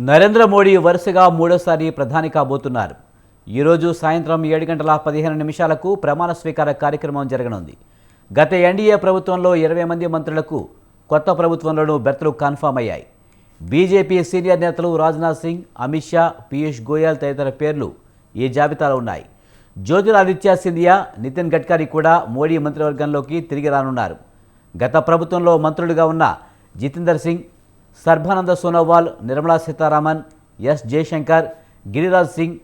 నరేంద్ర మోడీ వరుసగా మూడోసారి ప్రధాని కాబోతున్నారు. ఈరోజు సాయంత్రం ఏడు గంటల పదిహేను నిమిషాలకు ప్రమాణ స్వీకార కార్యక్రమం జరగనుంది. గత ఎన్డీఏ ప్రభుత్వంలో ఇరవై మంది మంత్రులకు కొత్త ప్రభుత్వంలోనూ బెర్తలు కన్ఫామ్ అయ్యాయి. బీజేపీ సీనియర్ నేతలు రాజ్నాథ్ సింగ్ అమిత్ షా పీయూష్ గోయల్ తదితర పేర్లు ఈ జాబితాలో ఉన్నాయి. జ్యోతిరాదిత్య సింధియా నితిన్ గడ్కరీ కూడా మోడీ మంత్రివర్గంలోకి తిరిగి రానున్నారు. గత ప్రభుత్వంలో మంత్రులుగా ఉన్న జితేందర్ సింగ్ సర్బానంద సోనోవాల్ నిర్మలా సీతారామన్ ఎస్ జయశంకర్ గిరిరాజ్ సింగ్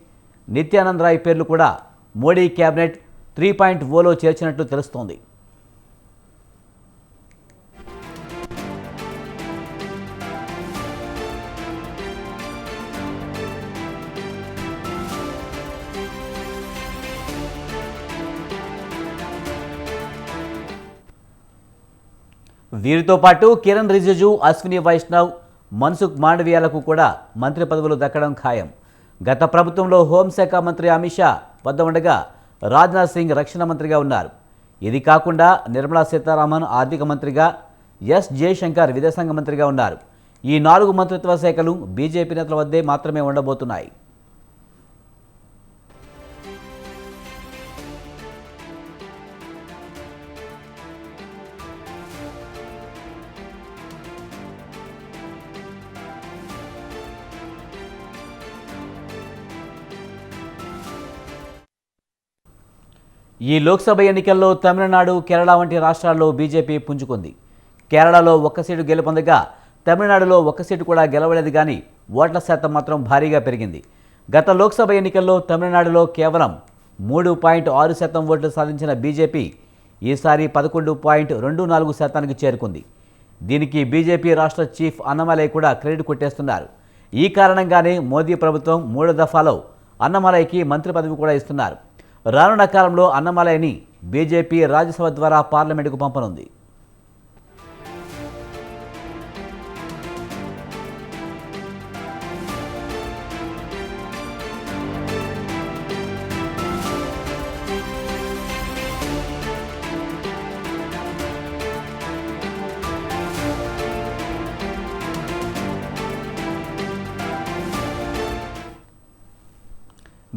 నిత్యానంద్ రాయ్ పేర్లు కూడా మోడీ కేబినెట్ త్రీ పాయింట్ ఓలో చేర్చినట్లు తెలుస్తోంది. వీరితో పాటు కిరణ్ రిజిజు అశ్విని వైష్ణవ్ మన్సుఖ్ మాండవీయాలకు కూడా మంత్రి పదవులు దక్కడం ఖాయం. గత ప్రభుత్వంలో హోంశాఖ మంత్రి అమిత్ షా వద్ద ఉండగా రాజ్నాథ్ సింగ్ రక్షణ మంత్రిగా ఉన్నారు. ఇది కాకుండా నిర్మలా సీతారామన్ ఆర్థిక మంత్రిగా ఎస్ జయశంకర్ విదేశాంగ మంత్రిగా ఉన్నారు. ఈ నాలుగు మంత్రిత్వ శాఖలు బీజేపీ నేతల వద్దే మాత్రమే ఉండబోతున్నాయి. ఈ లోక్సభ ఎన్నికల్లో తమిళనాడు కేరళ వంటి రాష్ట్రాల్లో బీజేపీ పుంజుకుంది. కేరళలో ఒక్క సీటు గెలుపొందగా తమిళనాడులో ఒక్క సీటు కూడా గెలవలేదు కానీ ఓట్ల శాతం మాత్రం భారీగా పెరిగింది. గత లోక్సభ ఎన్నికల్లో తమిళనాడులో కేవలం మూడు పాయింట్ ఆరు శాతం ఓట్లు సాధించిన బీజేపీ ఈసారి పదకొండు పాయింట్ రెండు నాలుగు శాతానికి చేరుకుంది. దీనికి బీజేపీ రాష్ట్ర చీఫ్ అన్నమలై కూడా క్రెడిట్ కొట్టేస్తున్నారు. ఈ కారణంగానే మోదీ ప్రభుత్వం మూడో దఫాలో అన్నమలైకి మంత్రి పదవి కూడా ఇస్తున్నారు. రానున్న కాలంలో అన్నమలయని బీజేపీ రాజ్యసభ ద్వారా పార్లమెంటుకు పంపనుంది.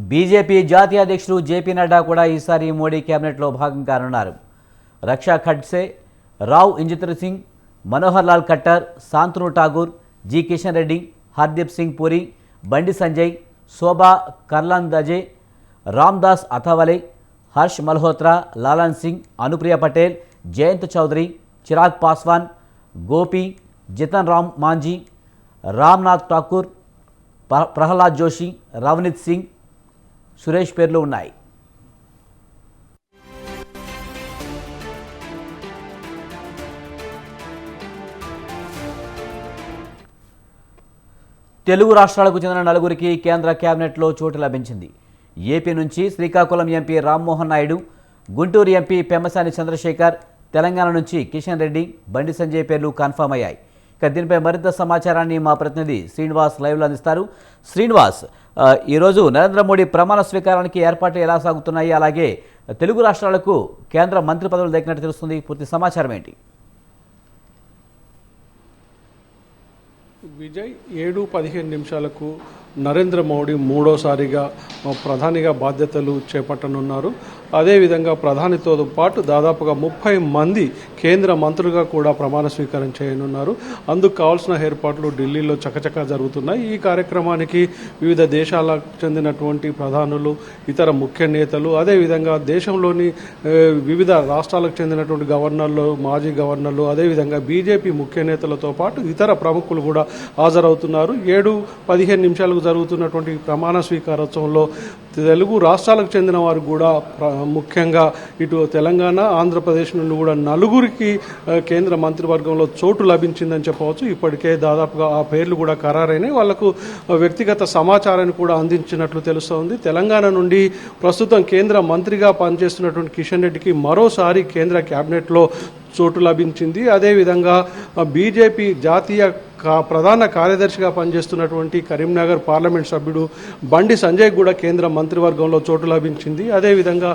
బీజేపీ జాతీయ అధ్యక్షుడు జేపీ నడ్డా కూడా ఈసారి మోడీ కేబినెట్లో భాగం కానున్నారు. రక్షా ఖడ్సే రావ్ ఇంజితర్ సింగ్ మనోహర్ లాల్ ఖట్టర్ శాంతను ఠాగూర్ జి కిషన్ రెడ్డి హర్దీప్ సింగ్ పూరి బండి సంజయ్ శోభా కర్లాందజే రామ్దాస్ అథవలే హర్ష్ మల్హోత్రా లాలన్ సింగ్ అనుప్రియ పటేల్ జయంత్ చౌదరి చిరాగ్ పాస్వాన్ గోపి జితన్ రామ్ మాంజీ రామ్నాథ్ ఠాకూర్ ప్ర- ప్రహ్లాద్ జోషి రవనీత్ సింగ్ సురేష్ పేర్లు ఉన్నాయి. తెలుగు రాష్ట్రాలకు చెందిన నలుగురికి కేంద్ర కేబినెట్లో చోటు లభించింది. ఏపీ నుంచి శ్రీకాకుళం ఎంపీ రామ్మోహన్ నాయుడు గుంటూరు ఎంపీ పెమ్మసాని చంద్రశేఖర్ తెలంగాణ నుంచి కిషన్ రెడ్డి బండి సంజయ్ పేర్లు కన్ఫర్మ్ అయ్యాయి. ఇక దీనిపై మరింత సమాచారాన్ని మా ప్రతినిధి శ్రీనివాస్ లైవ్లో అందిస్తారు. శ్రీనివాస్ ఈరోజు నరేంద్ర మోడీ ప్రమాణ స్వీకారానికి ఏర్పాట్లు ఎలా సాగుతున్నాయి? అలాగే తెలుగు రాష్ట్రాలకు కేంద్ర మంత్రి పదవులు దక్కినట్టు తెలుస్తుంది. పూర్తి సమాచారం ఏంటి? విజయ్ ఏడు పదిహేను నిమిషాలకు నరేంద్ర మోడీ మూడోసారిగా ప్రధానిగా బాధ్యతలు చేపట్టనున్నారు. అదేవిధంగా ప్రధానితో పాటు దాదాపుగా ముప్పై మంది కేంద్ర మంత్రులుగా కూడా ప్రమాణ స్వీకారం చేయనున్నారు. అందుకు కావాల్సిన ఏర్పాట్లు ఢిల్లీలో చకచకా జరుగుతున్నాయి. ఈ కార్యక్రమానికి వివిధ దేశాలకు చెందినటువంటి ప్రధానులు ఇతర ముఖ్య నేతలు అదేవిధంగా దేశంలోని వివిధ రాష్ట్రాలకు చెందినటువంటి గవర్నర్లు మాజీ గవర్నర్లు అదేవిధంగా బీజేపీ ముఖ్య నేతలతో పాటు ఇతర ప్రముఖులు కూడా హాజరవుతున్నారు. ఏడు పదిహేను నిమిషాలకు జరుగుతున్నటువంటి ప్రమాణ స్వీకారోత్సవంలో తెలుగు రాష్ట్రాలకు చెందిన వారు కూడా ముఖ్యంగా ఇటు తెలంగాణ ఆంధ్రప్రదేశ్ నుండి కూడా నలుగురికి కేంద్ర మంత్రివర్గంలో చోటు లభించిందని చెప్పవచ్చు. ఇప్పటికే దాదాపుగా ఆ పేర్లు కూడా ఖరారైనాయి. వాళ్ళకు వ్యక్తిగత సమాచారాన్ని కూడా అందించినట్లు తెలుస్తోంది. తెలంగాణ నుండి ప్రస్తుతం కేంద్ర మంత్రిగా పనిచేస్తున్నటువంటి కిషన్ రెడ్డికి మరోసారి కేంద్ర కేబినెట్లో చోటు లభించింది. అదేవిధంగా బీజేపీ జాతీయ కా ప్రధాన కార్యదర్శిగా పనిచేస్తున్నటువంటి కరీంనగర్ పార్లమెంట్ సభ్యుడు బండి సంజయ్ కూడా కేంద్ర మంత్రివర్గంలో చోటు లభించింది. అదేవిధంగా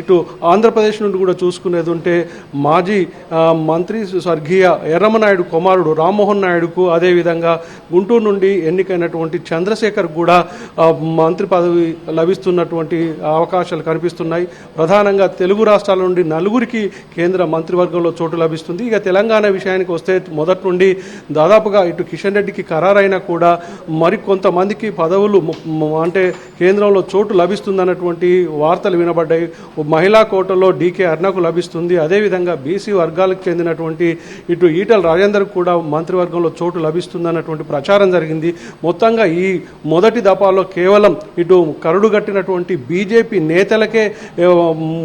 ఇటు ఆంధ్రప్రదేశ్ నుండి కూడా చూసుకునేది ఉంటే మాజీ మంత్రి స్వర్గీయ ఎర్రమనాయుడు కుమారుడు రామ్మోహన్ నాయుడుకు అదేవిధంగా గుంటూరు నుండి ఎన్నికైనటువంటి చంద్రశేఖర్ కూడా మంత్రి పదవి లభిస్తున్నటువంటి అవకాశాలు కనిపిస్తున్నాయి. ప్రధానంగా తెలుగు రాష్ట్రాల నుండి నలుగురికి కేంద్ర మంత్రివర్గంలో చోటు లభిస్తుంది. ఇక తెలంగాణ విషయానికి వస్తే మొదటి నుండి దాదాపుగా ఇటు కిషన్ రెడ్డికి ఖరారైనా కూడా మరి కొంతమందికి పదవులు అంటే కేంద్రంలో చోటు లభిస్తుందన్నటువంటి వార్తలు వినబడ్డాయి. మహిళా కోటలో డీకే అర్ణకు లభిస్తుంది. అదేవిధంగా బీసీ వర్గాలకు చెందినటువంటి ఇటు ఈటల రాజేందర్ కూడా మంత్రివర్గంలో చోటు లభిస్తుందన్నటువంటి ప్రచారం జరిగింది. మొత్తంగా ఈ మొదటి దఫాలో కేవలం ఇటు కరుడు కట్టినటువంటి బీజేపీ నేతలకే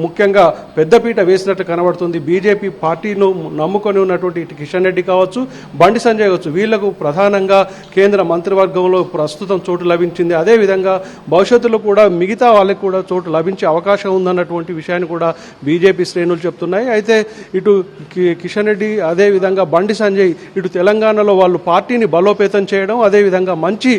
ముఖ్యంగా పెద్దపీట వేసినట్టు కనబడుతుంది. బీజేపీ పార్టీను నమ్ముకొని ఉన్నటువంటి ఇటు కిషన్ రెడ్డి కావచ్చు బండి సంజయ్ చేయవచ్చు. వీళ్ళకు ప్రధానంగా కేంద్ర మంత్రివర్గంలో ప్రస్తుతం చోటు లభించింది. అదేవిధంగా భవిష్యత్తులో కూడా మిగతా వాళ్ళకి కూడా చోటు లభించే అవకాశం ఉందన్నటువంటి విషయాన్ని కూడా బీజేపీ శ్రేణులు చెప్తున్నాయి. అయితే ఇటు కిషన్ రెడ్డి అదేవిధంగా బండి సంజయ్ ఇటు తెలంగాణలో వాళ్ళు పార్టీని బలోపేతం చేయడం అదేవిధంగా మంచి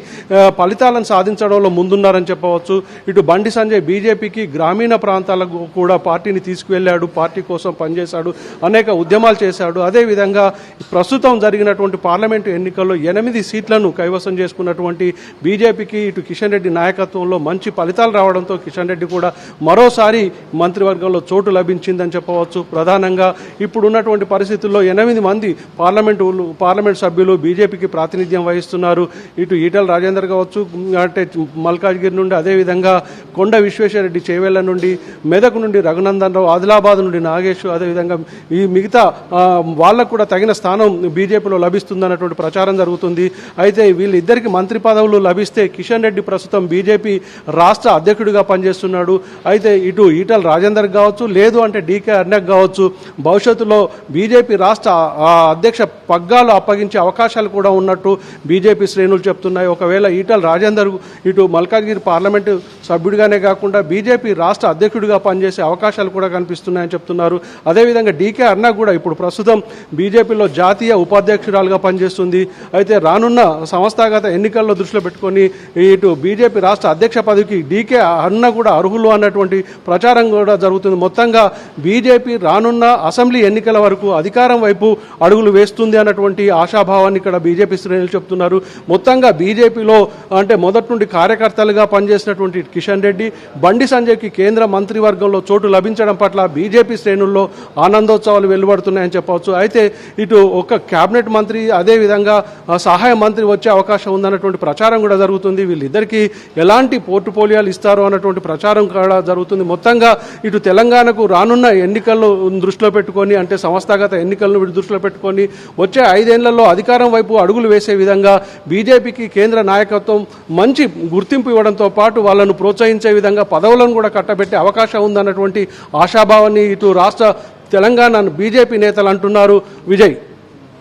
ఫలితాలను సాధించడంలో ముందున్నారని చెప్పవచ్చు. ఇటు బండి సంజయ్ బీజేపీకి గ్రామీణ ప్రాంతాలకు కూడా పార్టీని తీసుకువెళ్ళాడు పార్టీ కోసం పనిచేశాడు అనేక ఉద్యమాలు చేశాడు. అదేవిధంగా ప్రస్తుతం జరిగినటువంటి పార్లమెంటు ఎన్నికల్లో ఎనిమిది సీట్లను కైవసం చేసుకున్నటువంటి బీజేపీకి ఇటు కిషన్ రెడ్డి నాయకత్వంలో మంచి ఫలితాలు రావడంతో కిషన్ రెడ్డి కూడా మరోసారి మంత్రివర్గంలో చోటు లభించిందని చెప్పవచ్చు. ప్రధానంగా ఇప్పుడున్నటువంటి పరిస్థితుల్లో ఎనిమిది మంది పార్లమెంటు పార్లమెంట్ సభ్యులు బీజేపీకి ప్రాతినిధ్యం వహిస్తున్నారు. ఇటు ఈటల రాజేందర్ కావచ్చు అంటే మల్కాజ్గిరి నుండి అదేవిధంగా కొండ విశ్వేశ్వరరెడ్డి చేవెళ్ళ నుండి మెదక్ నుండి రఘునందన్ రావు ఆదిలాబాద్ నుండి నాగేష్ అదేవిధంగా ఈ మిగతా వాళ్ళకు కూడా తగిన స్థానం బీజేపీలో లభిస్తుంది లభిస్తుందన్నటువంటి ప్రచారం జరుగుతుంది. అయితే వీళ్ళిద్దరికి మంత్రి పదవులు లభిస్తే కిషన్ రెడ్డి ప్రస్తుతం బీజేపీ రాష్ట్ర అధ్యక్షుడిగా పనిచేస్తున్నాడు. అయితే ఇటు ఈటల రాజేందర్ కావచ్చు లేదు అంటే డీకే అర్నక్ కావచ్చు భవిష్యత్తులో బీజేపీ రాష్ట్ర ఆ, అధ్యక్ష పగ్గాలు అప్పగించే అవకాశాలు కూడా ఉన్నట్టు బీజేపీ శ్రేణులు చెప్తున్నాయి. ఒకవేళ ఈటల రాజేందర్ ఇటు మల్కాజ్గిరి పార్లమెంటు సభ్యుడిగానే కాకుండా బీజేపీ రాష్ట్ర అధ్యక్షుడిగా పనిచేసే అవకాశాలు కూడా కనిపిస్తున్నాయని చెప్తున్నారు. అదేవిధంగా డీకే అర్నా కూడా ఇప్పుడు ప్రస్తుతం బీజేపీలో జాతీయ ఉపాధ్యక్షురాలుగా పనిచేస్తుంది. అయితే రానున్న సంస్థాగత ఎన్నికల్లో దృష్టిలో పెట్టుకొని ఇటు బీజేపీ రాష్ట్ర అధ్యక్ష పదవికి డీకే అన్న కూడా అర్హులు అన్నటువంటి ప్రచారం కూడా జరుగుతుంది. మొత్తంగా బీజేపీ రానున్న అసెంబ్లీ ఎన్నికల వరకు అధికారం వైపు అడుగులు వేస్తుంది అన్నటువంటి ఆశాభావాన్ని ఇక్కడ బీజేపీ శ్రేణులు చెప్తున్నారు. మొత్తంగా బీజేపీలో అంటే మొదటి నుండి కార్యకర్తలుగా పనిచేసినటువంటి కిషన్ రెడ్డి బండి సంజయ్కి కేంద్ర మంత్రివర్గంలో చోటు లభించడం పట్ల బీజేపీ శ్రేణుల్లో ఆనందోత్సవాలు వెలువడుతున్నాయని చెప్పవచ్చు. అయితే ఇటు ఒక కేబినెట్ మంత్రి అదేవిధంగా సహాయ మంత్రి వచ్చే అవకాశం ఉందన్నటువంటి ప్రచారం కూడా జరుగుతుంది. వీళ్ళిద్దరికీ ఎలాంటి పోర్టుఫోలియోలు ఇస్తారో అన్నటువంటి ప్రచారం కూడా జరుగుతుంది. మొత్తంగా ఇటు తెలంగాణకు రానున్న ఎన్నికలను దృష్టిలో పెట్టుకొని అంటే సంస్థాగత ఎన్నికలను వీటి దృష్టిలో పెట్టుకొని వచ్చే ఐదేళ్ళలో అధికారం వైపు అడుగులు వేసే విధంగా బీజేపీకి కేంద్ర నాయకత్వం మంచి గుర్తింపు ఇవ్వడంతో పాటు వాళ్ళను ప్రోత్సహించే విధంగా పదవులను కూడా కట్టబెట్టే అవకాశం ఉందన్నటువంటి ఆశాభావాన్ని ఇటు రాష్ట్ర తెలంగాణ బీజేపీ నేతలు అంటున్నారు. విజయ్.